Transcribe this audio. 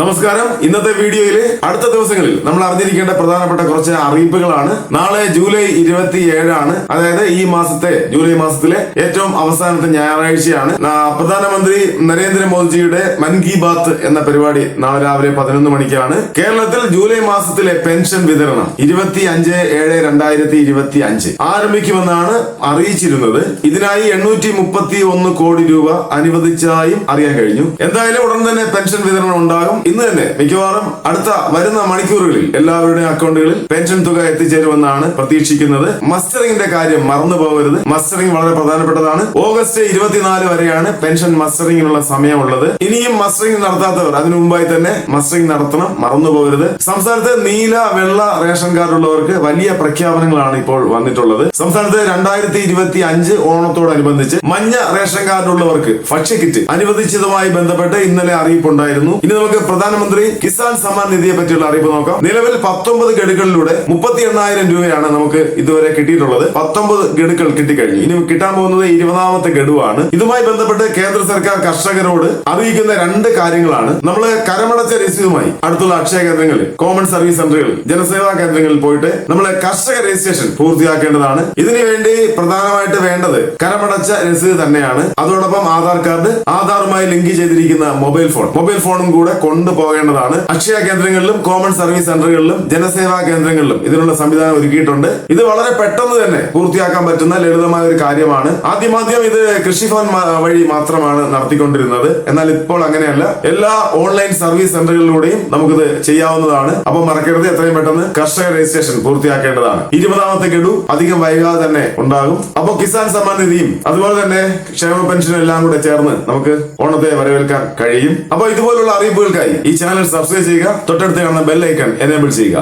നമസ്കാരം. ഇന്നത്തെ വീഡിയോയിൽ അടുത്ത ദിവസങ്ങളിൽ നമ്മൾ അറിഞ്ഞിരിക്കേണ്ട പ്രധാനപ്പെട്ട കുറച്ച് അറിയിപ്പുകളാണ്. നാളെ ജൂലൈ ഇരുപത്തി ഏഴാണ് അതായത് ഈ മാസത്തെ ജൂലൈ മാസത്തിലെ ഏറ്റവും അവസാനത്തെ ഞായറാഴ്ചയാണ്. പ്രധാനമന്ത്രി നരേന്ദ്രമോദിജിയുടെ മൻ കി ബാത്ത് എന്ന പരിപാടി നാളെ രാവിലെ പതിനൊന്ന് മണിക്കാണ്. കേരളത്തിൽ ജൂലൈ മാസത്തിലെ പെൻഷൻ വിതരണം ഇരുപത്തി അഞ്ച് ഏഴ് രണ്ടായിരത്തി ഇരുപത്തി അഞ്ച് ആരംഭിക്കുമെന്നാണ് അറിയിച്ചിരുന്നത്. ഇതിനായി എണ്ണൂറ്റി മുപ്പത്തി ഒന്ന് കോടി രൂപ അനുവദിച്ചതായും അറിയാൻ കഴിഞ്ഞു. എന്തായാലും ഉടൻ തന്നെ പെൻഷൻ വിതരണം ഉണ്ടാകും. ഇന്ന് തന്നെ മിക്കവാറും അടുത്ത വരുന്ന മണിക്കൂറുകളിൽ എല്ലാവരുടെയും അക്കൗണ്ടുകളിൽ പെൻഷൻ തുക എത്തിച്ചേരുമെന്നാണ് പ്രതീക്ഷിക്കുന്നത്. മസ്റ്ററിംഗിന്റെ കാര്യം മറന്നു പോകരുത്. മസ്റ്ററിംഗ് വളരെ പ്രധാനപ്പെട്ടതാണ്. ഓഗസ്റ്റ് ഇരുപത്തിനാല് വരെയാണ് പെൻഷൻ മസ്റ്ററിംഗിനുള്ള സമയമുള്ളത്. ഇനിയും മസ്റ്ററിംഗ് നടത്താത്തവർ അതിനു മുമ്പായി തന്നെ മസ്റ്ററിംഗ് നടത്തണം. മറന്നു പോകരുത്. സംസ്ഥാനത്ത് നീല വെള്ള റേഷൻ കാർഡ് ഉള്ളവർക്ക് വലിയ പ്രഖ്യാപനങ്ങളാണ് ഇപ്പോൾ വന്നിട്ടുള്ളത്. സംസ്ഥാനത്ത് രണ്ടായിരത്തി ഇരുപത്തി അഞ്ച് ഓണത്തോടനുബന്ധിച്ച് മഞ്ഞ റേഷൻ കാർഡ് ഉള്ളവർക്ക് ഭക്ഷ്യക്കിറ്റ് അനുവദിച്ചതുമായി ബന്ധപ്പെട്ട് ഇന്നലെ അറിയിപ്പുണ്ടായിരുന്നു. ഇനി നമുക്ക് പ്രധാനമന്ത്രി കിസാൻ സമ്മാൻ നിധിയെ പറ്റിയുള്ള അറിയിപ്പ് നോക്കാം. നിലവിൽ പത്തൊമ്പത് ഗഡുക്കളിലൂടെ മുപ്പത്തി എണ്ണായിരം രൂപയാണ് നമുക്ക് ഇതുവരെ കിട്ടിയിട്ടുള്ളത്. പത്തൊമ്പത് ഗഡുക്കൾ കിട്ടിക്കഴിഞ്ഞു. ഇനി കിട്ടാൻ പോകുന്നത് ഇരുപതാമത്തെ ഗഡുവാണ്. ഇതുമായി ബന്ധപ്പെട്ട് കേന്ദ്ര സർക്കാർ കർഷകരോട് അറിയിക്കുന്ന രണ്ട് കാര്യങ്ങളാണ്. നമ്മൾ കരമടച്ച രസീതുമായി അടുത്തുള്ള അക്ഷയ കേന്ദ്രങ്ങളിൽ കോമൺ സർവീസ് സെന്ററുകളിൽ ജനസേവാ കേന്ദ്രങ്ങളിൽ പോയിട്ട് നമ്മൾ കർഷക രജിസ്ട്രേഷൻ പൂർത്തിയാക്കേണ്ടതാണ്. ഇതിനു വേണ്ടി പ്രധാനമായിട്ട് വേണ്ടത് കരമടച്ച രസീത് തന്നെയാണ്. അതോടൊപ്പം ആധാർ കാർഡ് ആധാറുമായി ലിങ്ക് ചെയ്തിരിക്കുന്ന മൊബൈൽ ഫോൺ. മൊബൈൽ ഫോണും കൂടെ കൊണ്ടുപോകേണ്ടതാണ്. അക്ഷയ കേന്ദ്രങ്ങളിലും കോമൺ സർവീസ് സെന്ററുകളിലും ജനസേവാ കേന്ദ്രങ്ങളിലും ഇതിനുള്ള സംവിധാനം ഒരുക്കിയിട്ടുണ്ട്. ഇത് വളരെ പെട്ടെന്ന് തന്നെ പൂർത്തിയാക്കാൻ പറ്റുന്ന ലളിതമായ ഒരു കാര്യമാണ്. ആദ്യമാദ്യം ഇത് കൃഷിഭവൻ വഴി മാത്രമാണ് നടത്തിക്കൊണ്ടിരുന്നത്. എന്നാൽ ഇപ്പോൾ അങ്ങനെയല്ല. എല്ലാ ഓൺലൈൻ സർവീസ് സെന്ററുകളിലൂടെയും നമുക്കിത് ചെയ്യാവുന്നതാണ്. അപ്പോൾ മറക്കരുത് എത്രയും പെട്ടെന്ന് കർഷക രജിസ്ട്രേഷൻ പൂർത്തിയാക്കേണ്ടതാണ്. ഇരുപതാമത്തെ ഗഡു അധികം വൈകാതെ തന്നെ ഉണ്ടാകും. അപ്പോൾ കിസാൻ സമ്മാൻ നിധിയും അതുപോലെ തന്നെ ക്ഷേമ പെൻഷനും എല്ലാം കൂടെ ചേർന്ന് നമുക്ക് ഓണത്തെ വരവേൽക്കാൻ കഴിയും. അപ്പോൾ ഇതുപോലുള്ള അറിയിപ്പുകൾക്കായി ഈ ചാനൽ സബ്സ്ക്രൈബ് ചെയ്യുക തൊട്ടടുത്ത് കാണുന്ന ബെൽ ഐക്കൺ എനേബിൾ ചെയ്യുക.